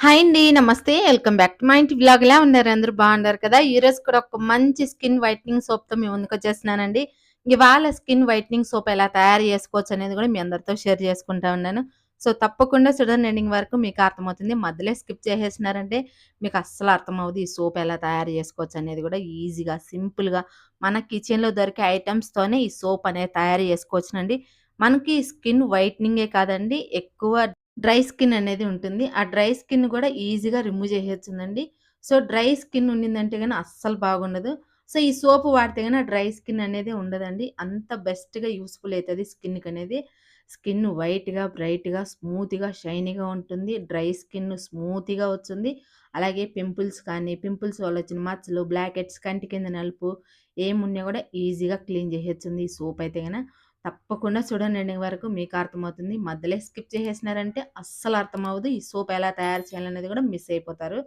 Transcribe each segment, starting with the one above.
Hi అండి. నమస్తే. Welcome back to మా ఇంటి బ్లాగ్ ఎలా ఉన్నారు? అందరూ బాగున్నారు కదా! ఈరోజు కూడా ఒక మంచి స్కిన్ వైట్నింగ్ సోప్‌తో ముందుకు ముందుకొచ్చేస్తున్నానండి. ఇవాళ స్కిన్ వైట్నింగ్ సోప్ ఎలా తయారు చేసుకోవచ్చు అనేది కూడా మీ అందరితో షేర్ చేసుకుంటా ఉన్నాను. సో, తప్పకుండా చూడండి ఎండింగ్ వరకు మీకు అర్థమవుతుంది. మధ్యలో స్కిప్ చేసేసినారంటే మీకు అస్సలు అర్థమవుతుంది ఈ సోప్ ఎలా తయారు చేసుకోవచ్చు అనేది కూడా ఈజీగా, సింపుల్‌గా మన కిచెన్‌లో దొరికే ఐటమ్స్తోనే ఈ సోప్ అనేది తయారు చేసుకోవచ్చునండి. మనకి స్కిన్ వైట్నింగే కాదండి ఎక్కువ డ్రై స్కిన్ అనేది ఉంటుంది. ఆ డ్రై స్కిన్ కూడా ఈజీగా రిమూవ్ చేసేస్తుందండి సో, డ్రై స్కిన్ ఉండిందంటే కానీ అస్సలు బాగుండదు. సో, ఈ సోప్ వాడితే కానీ డ్రై స్కిన్ అనేది ఉండదండి. అంత బెస్ట్‌గా యూస్ఫుల్ అవుతుంది స్కిన్కి అనేది స్కిన్ వైట్‌గా, బ్రైట్‌గా, స్మూత్‌గా, షైనీగా ఉంటుంది. డ్రై స్కిన్ స్మూత్‌గా వస్తుంది. అలాగే పింపుల్స్ కానీ, పింపుల్స్ వల్ల వచ్చిన మచ్చలు, బ్లాక్ హెడ్స్, కంటి కింద నలుపు ఏమున్నా కూడా ఈజీగా క్లీన్ చేసేస్తుంది ఈ సోప్ అయితే గన. తప్పకుండా చూడండి ఎండింగ్ వరకు మీకు అర్థమవుతుంది. మధ్యలో స్కిప్ చేసేసినారంటే అస్సలు అర్థమవుదు ఈ సోప్ ఎలా తయారు చేయాలనేది కూడా మిస్ అయిపోతారు.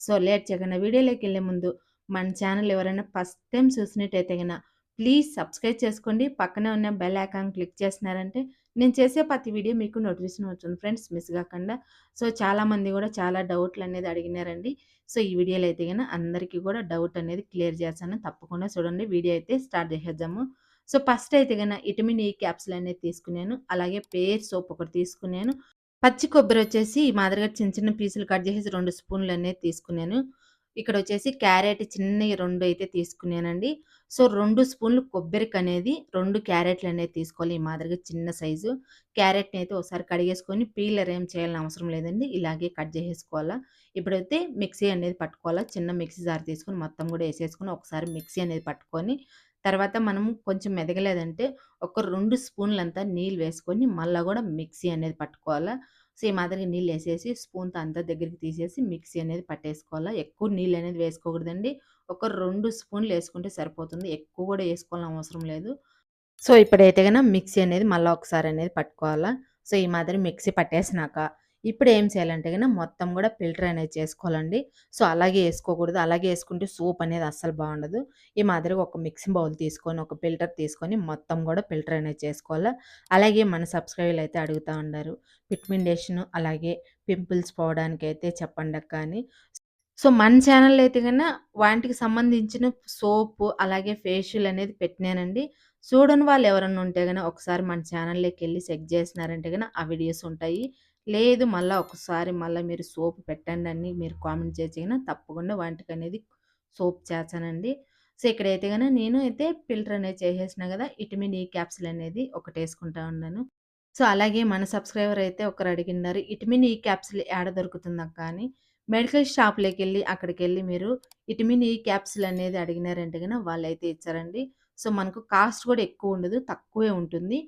సో, లేట్ చేయకుండా వీడియోలోకెళ్ళే ముందు మన ఛానల్ ఎవరైనా ఫస్ట్ టైం చూసినట్టయితే గన ప్లీజ్ సబ్స్క్రైబ్ చేసుకోండి. పక్కనే ఉన్న బెల్ ఐకాన్ క్లిక్ చేసినారంటే నేను చేసే ప్రతి వీడియో మీకు నోటిఫికేషన్ వస్తుంది ఫ్రెండ్స్ మిస్ కాకుండా. సో, చాలామంది కూడా చాలా డౌట్లు అనేది అడిగినారండి. సో, ఈ వీడియోలో అయితే గన అందరికీ కూడా డౌట్ అనేది క్లియర్ చేస్తాను. తప్పకుండా చూడండి. వీడియో అయితే స్టార్ట్ చేసేద్దాము. సో, ఫస్ట్ అయితే గన విటమిన్ ఈ క్యాప్సుల్ అనేది తీసుకున్నాను. అలాగే పేర్ సోప్ ఒకటి తీసుకున్నాను. పచ్చి కొబ్బరి వచ్చేసి ఈ మాదిరిగా చిన్న చిన్న పీసులు కట్ చేసేసి రెండు స్పూన్లు అనేది తీసుకున్నాను. ఇక్కడ వచ్చేసి క్యారెట్ చిన్నవి రెండు అయితే తీసుకున్నానండి. సో, రెండు స్పూన్లు కొబ్బరికనేది 2 క్యారెట్లు అనేది తీసుకోవాలి. ఈ మాదిరిగా చిన్న సైజు. క్యారెట్‌ని అయితే ఒకసారి కడిగేసుకొని పీలర్ ఏం చేయాల్సిన అవసరం లేదండి. ఇలాగే కట్ చేసేసుకోవాలా. ఇప్పుడైతే మిక్సీ అనేది పట్టుకోవాలా. చిన్న మిక్సీ జార్ తీసుకొని మొత్తం కూడా వేసేసుకొని ఒకసారి మిక్సీ అనేది పట్టుకొని తర్వాత మనం కొంచెం మెదగలేదంటే ఒక రెండు స్పూన్లంతా నీళ్ళు వేసుకొని మళ్ళీ కూడా మిక్సీ అనేది పట్టుకోవాలా. సో, ఈ మాదిరిగా నీళ్ళేసేసి స్పూన్‌తో అంతా దగ్గరికి తీసేసి మిక్సీ అనేది పట్టేసుకోవాలా. ఎక్కువ నీళ్ళు అనేది వేసుకోకూడదండి. ఒక రెండు స్పూన్లు వేసుకుంటే సరిపోతుంది. ఎక్కువ కూడా వేసుకోవాలని అవసరం లేదు. సో, ఇప్పుడైతే గన మిక్సీ అనేది మళ్ళా ఒకసారి అనేది పట్టుకోవాలా. సో, ఈ మాదిరి మిక్సీ పట్టేసినాక ఇప్పుడు ఏం చేయాలంటే గన మొత్తం కూడా ఫిల్టర్ అనేది చేసుకోవాలండి. సో, అలాగే వేసుకోకూడదు అలాగే వేసుకుంటే సూప్ అనేది అస్సలు బాగుండదు. ఈ మాదిరిగా ఒక మిక్సింగ్ బౌల్ తీసుకొని, ఒక ఫిల్టర్ తీసుకొని మొత్తం కూడా ఫిల్టర్ అనేది చేసుకోవాలి అలాగే మన సబ్స్క్రైబర్లు అయితే అడుగుతా ఉండారు. పిగ్మెంటేషన్ అలాగే పింపుల్స్ పోవడానికి అయితే చెప్పండి కానీ సో, మన ఛానల్ అయితే కన్నా వాటికి సంబంధించిన సోపు అలాగే ఫేషియల్ అనేది పెట్టినానండి. చూడని వాళ్ళు ఎవరన్నా ఉంటే కనుక ఒకసారి మన ఛానల్‌లోకెళ్ళి చెక్ చేసినారంటే కనుక ఆ వీడియోస్ ఉంటాయి. లేదు మళ్ళీ ఒకసారి మళ్ళీ మీరు సోప్ పెట్టండి అని మీరు కామెంట్ చేస్తే తప్పకుండా తప్పకుండా అనేది సోప్ చేస్తానండి. సో, ఇక్కడైతే కనుక నేను అయితే ఫిల్టర్ అనేది చేసేసినా కదా! ఇటమిన్ ఈ క్యాప్సిల్ అనేది ఒకటి వేసుకుంటా ఉన్నాను. సో, అలాగే మన సబ్స్క్రైబర్ అయితే ఒకరు అడిగినారు ఇటమిన్ ఈ క్యాప్సిల్ ఏడ దొరుకుతుందా కానీ మెడికల్ షాప్లోకి వెళ్ళి అక్కడికి వెళ్ళి మీరు ఇటమిన్ ఈ క్యాప్సిల్ అనేది అడిగినారంటే గన వాళ్ళైతే ఇచ్చారండి. సో, మనకు కాస్ట్ కూడా ఎక్కువ ఉండదు. తక్కువే ఉంటుంది.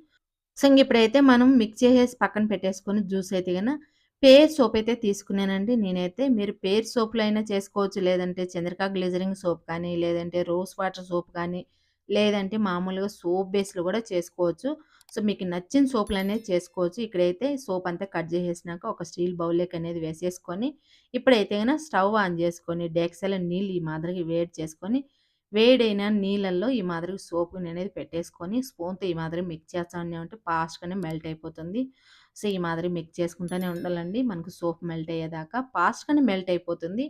సో, ఇంక ఇప్పుడైతే మనం మిక్స్ చేసేసి పక్కన పెట్టేసుకొని జ్యూస్ అయితే కన్నా పేర్ సోప్ అయితే తీసుకున్నానండి నేనైతే. మీరు పేర్ సోప్లు అయినా చేసుకోవచ్చు. లేదంటే చంద్రకా గ్లిజరింగ్ సోప్ కానీ, లేదంటే రోజ్ వాటర్ సోప్ కానీ, లేదంటే మామూలుగా సోప్ బేస్లు కూడా చేసుకోవచ్చు. సో, మీకు నచ్చిన సోపులనేది చేసుకోవచ్చు. ఇక్కడైతే సోప్ అంతా కట్ చేసేసినాక ఒక స్టీల్ బౌల్‌లోకి అనేది వేసేసుకొని ఇప్పుడైతే గన స్టవ్ ఆన్ చేసుకొని డెక్సెలో నీళ్ళు ఈ మాదిరిగా వేడి చేసుకొని వేడైన నీళ్ళల్లో ఈ మాదిరిగా సోపుని అనేది పెట్టేసుకొని స్పూన్‌తో ఈ మాదిరిగా మిక్స్ చేస్తానే ఉంటే ఫాస్ట్‌గానే మెల్ట్ అయిపోతుంది. సో, ఈ మాదిరిగా మిక్స్ చేసుకుంటూనే ఉండాలండి. మనకు సోప్ మెల్ట్ అయ్యేదాకా ఫాస్ట్‌గానే మెల్ట్ అయిపోతుంది.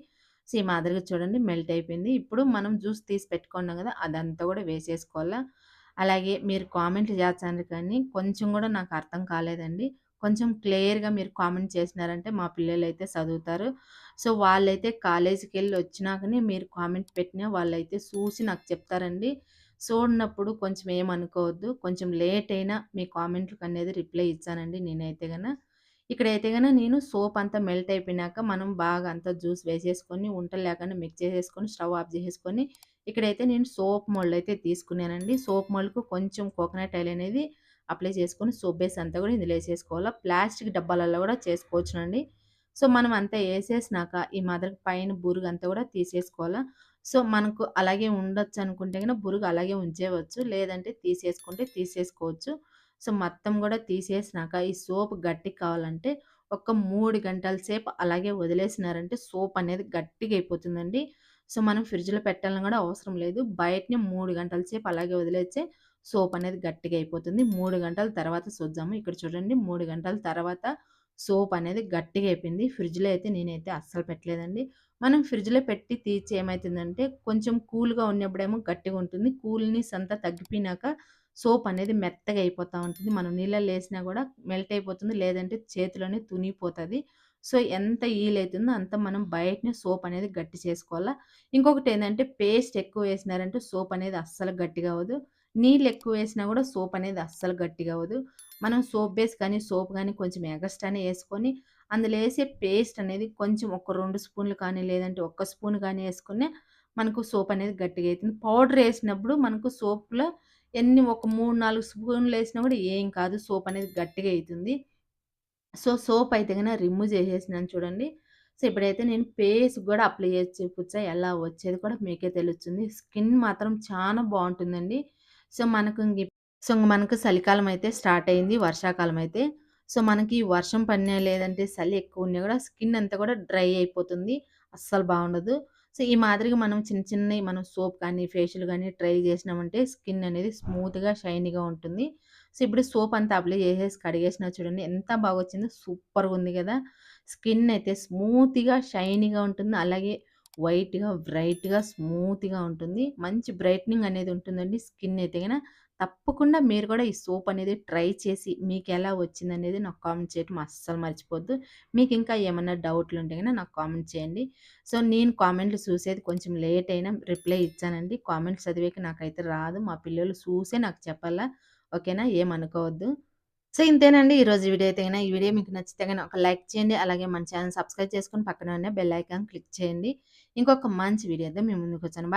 సో, ఈ మాదిరిగా చూడండి మెల్ట్ అయిపోయింది. ఇప్పుడు మనం జ్యూస్ తీసి పెట్టుకున్నాం కదా! అదంతా కూడా వేసేసుకోవాలా. అలాగే మీరు కామెంట్లు చేస్తాను కానీ కొంచెం కూడా నాకు అర్థం కాలేదండి. కొంచెం క్లియర్‌గా మీరు కామెంట్ చేసినారంటే మా పిల్లలు అయితే చదువుతారు. సో, వాళ్ళైతే కాలేజీకి వెళ్ళి వచ్చినాకనే మీరు కామెంట్ పెట్టినా వాళ్ళైతే చూసి నాకు చెప్తారండి. చూడనప్పుడు కొంచెం ఏమనుకోవద్దు. కొంచెం లేట్ అయినా మీ కామెంట్‌లకనేది రిప్లై ఇచ్చానండి నేనైతే గన. ఇక్కడైతే గన నేను సోప్ అంతా మెల్ట్ అయిపోయినాక మనం బాగా అంతా జ్యూస్ వేసేసుకొని వంట లేకుండా మిక్స్ చేసేసుకొని స్టవ్ ఆఫ్ చేసేసుకొని ఇక్కడైతే నేను సోప్ మోల్డ్ అయితే తీసుకున్నానండి. సోప్ మోల్డ్‌కు కొంచెం కోకోనట్ ఆయిల్ అనేది అప్లై చేసుకొని సోప్ బేస్ అంతా కూడా ఇందులో వేసేసుకోవాలా ప్లాస్టిక్ డబ్బాలలో కూడా చేసుకోవచ్చునండి. సో, మనం అంతా వేసేసినాక ఈ మాదిరి పైన బురుగంతా కూడా తీసేసుకోవాలా. సో, మనకు అలాగే ఉండొచ్చు అనుకుంటే కనుక బురుగు అలాగే ఉంచేయవచ్చు. లేదంటే తీసేసుకుంటే తీసేసుకోవచ్చు. సో, మొత్తం కూడా తీసేసినాక ఈ సోప్ గట్టి కావాలంటే ఒక మూడు గంటల సేపు అలాగే వదిలేసినారంటే సోప్ అనేది గట్టిగా అయిపోతుందండి. సో, మనం ఫ్రిడ్జ్‌లో పెట్టాలని కూడా అవసరం లేదు. బయటనే మూడు గంటల సేపు అలాగే వదిలేస్తే సోప్ అనేది గట్టిగా అయిపోతుంది. మూడు గంటల తర్వాత చూద్దాము. ఇక్కడ చూడండి మూడు గంటల తర్వాత సోప్ అనేది గట్టిగా అయిపోయింది. ఫ్రిడ్జ్‌లో అయితే నేనైతే అస్సలు పెట్టలేదండి. మనం ఫ్రిడ్జ్‌లో పెట్టి తీర్చి ఏమైతుందంటే కొంచెం కూల్‌గా ఉన్నప్పుడేమో గట్టిగా ఉంటుంది. కూల్‌నెస్ అంతా తగ్గిపోయినాక సోప్ అనేది మెత్తగా అయిపోతా ఉంటుంది. మనం నీళ్ళల్లో వేసినా కూడా మెల్ట్ అయిపోతుంది. లేదంటే చేతిలోనే తునిపోతుంది సో, ఎంత ఈలైతుందో అంత మనం బయటనే సోప్ అనేది గట్టి చేసుకోవాలా ఇంకొకటి ఏంటంటే పేస్ట్ ఎక్కువ వేసినారంటే సోప్ అనేది అస్సలు గట్టిగా అవ్వదు. నీళ్ళు ఎక్కువ వేసినా కూడా సోప్ అనేది అస్సలు గట్టిగా అవ్వదు. మనం సోప్ బేస్ కానీ, సోప్ కానీ కొంచెం ఎగస్ట్రానే వేసుకొని అందులో వేసే పేస్ట్ అనేది కొంచెం ఒక రెండు స్పూన్లు కానీ, లేదంటే ఒక్క స్పూన్ కానీ వేసుకునే మనకు సోప్ అనేది గట్టిగా అవుతుంది పౌడర్ వేసినప్పుడు మనకు సోప్‌లో ఎన్ని ఒక మూడు నాలుగు స్పూన్లు వేసినా కూడా ఏం కాదు. సోప్ అనేది గట్టిగా అవుతుంది సో, సోప్ అయితే గన రిమూవ్ చేసేసినాను చూడండి. సో, ఇప్పుడైతే నేను ఫేస్‌కి కూడా అప్లై చేసి చూపిచ్చా. ఎలా వచ్చేది కూడా మీకే తెలుస్తుంది. స్కిన్ మాత్రం చాలా బాగుంటుందండి సో, మనకు సో, మనకు చలికాలం అయితే స్టార్ట్ అయింది. వర్షాకాలం అయితే. సో, మనకి వర్షం పడినా లేదంటే చలి ఎక్కువ ఉన్నా కూడా స్కిన్ అంతా కూడా డ్రై అయిపోతుంది. అస్సలు బాగుండదు సో, ఈ మాదిరిగా మనం చిన్న చిన్నవి మనం సోప్ కానీ, ఫేషియల్ కానీ ట్రై చేసినామంటే స్కిన్ అనేది స్మూత్‌గా, షైనీగా ఉంటుంది. సో, ఇప్పుడు సోప్ అంతా అప్లై చేసేసి కడిగేసినా చూడండి ఎంత బాగా వచ్చిందో సూపర్గా ఉంది కదా స్కిన్ అయితే స్మూత్‌గా, షైనీగా ఉంటుంది. అలాగే వైట్‌గా, బ్రైట్‌గా, స్మూత్‌గా ఉంటుంది. మంచి బ్రైట్నింగ్ అనేది ఉంటుందండి. స్కిన్ అయితే గన తప్పకుండా మీరు కూడా ఈ సోప్ అనేది ట్రై చేసి మీకు ఎలా వచ్చింది అనేది నాకు కామెంట్ చేయటం అస్సలు మర్చిపోద్దు మీకు ఇంకా ఏమైనా డౌట్లు ఉంటే గన నాకు కామెంట్ చేయండి. సో, నేను కామెంట్‌లు చూసేది కొంచెం లేట్ అయినా రిప్లై ఇచ్చానండి. కామెంట్స్ చదివేకి నాకైతే రాదు. మా పిల్లలు చూసే నాకు చెప్పాలా. ఓకేనా? ఏమనుకోవద్దు. సో, ఇంతేనండి ఈరోజు వీడియో అయితే ఈ వీడియో మీకు నచ్చితే కానీ ఒక లైక్ చేయండి. అలాగే మన ఛానల్ సబ్స్క్రైబ్ చేసుకొని పక్కన ఉన్న బెల్ ఐకాన్ క్లిక్ చేయండి. ఇంకొక మంచి వీడియోతో మీ ముందుకొచ్చాను. బా